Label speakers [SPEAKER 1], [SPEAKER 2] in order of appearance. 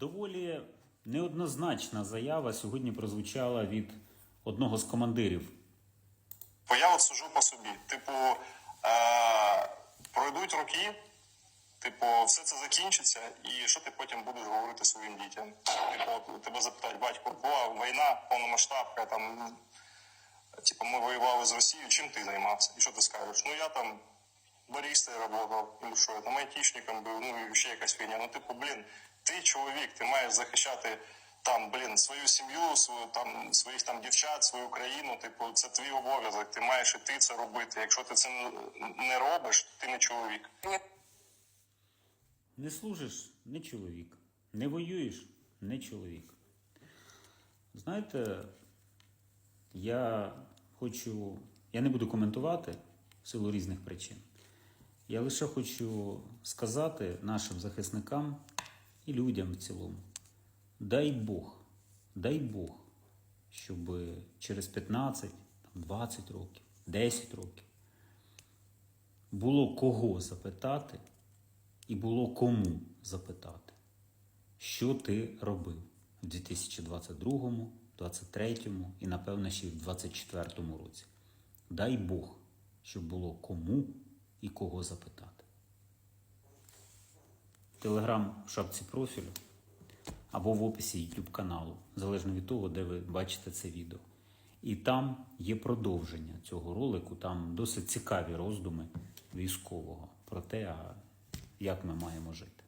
[SPEAKER 1] Доволі неоднозначна заява сьогодні прозвучала від одного з командирів.
[SPEAKER 2] Бо я сужу по собі. Типу, е- пройдуть роки, типу, все це закінчиться, і що ти потім будеш говорити своїм дітям? Типу, тебе запитають, батько, була війна, повномасштабка, там, типу, ми воювали з Росією, чим ти займався? І що ти скажеш? Ну я там барістою працював, ну що я там айтішником був, ну і ще якась фігня. Ну, типу, блін, ти чоловік, ти маєш захищати там, блін, свою сім'ю, свою там своїх там дівчат, свою країну. Типу, це твій обов'язок. Ти маєш і ти це робити. Якщо ти це не робиш, ти не чоловік.
[SPEAKER 1] Не служиш не чоловік, не воюєш не чоловік. Знаєте, я хочу. Я не буду коментувати в силу різних причин. Я лише хочу сказати нашим захисникам і людям в цілому: дай Бог, дай Бог, щоб через 15, 20 років, 10 років було кого запитати і було кому запитати, що ти робив в 2022, 2023 і, напевно, ще й в 2024 році. Дай Бог, щоб було кому і кого запитати. Телеграм в шапці профілю або в описі YouTube каналу, залежно від того, де ви бачите це відео. І там є продовження цього ролику, там досить цікаві роздуми військового про те, як ми маємо жити.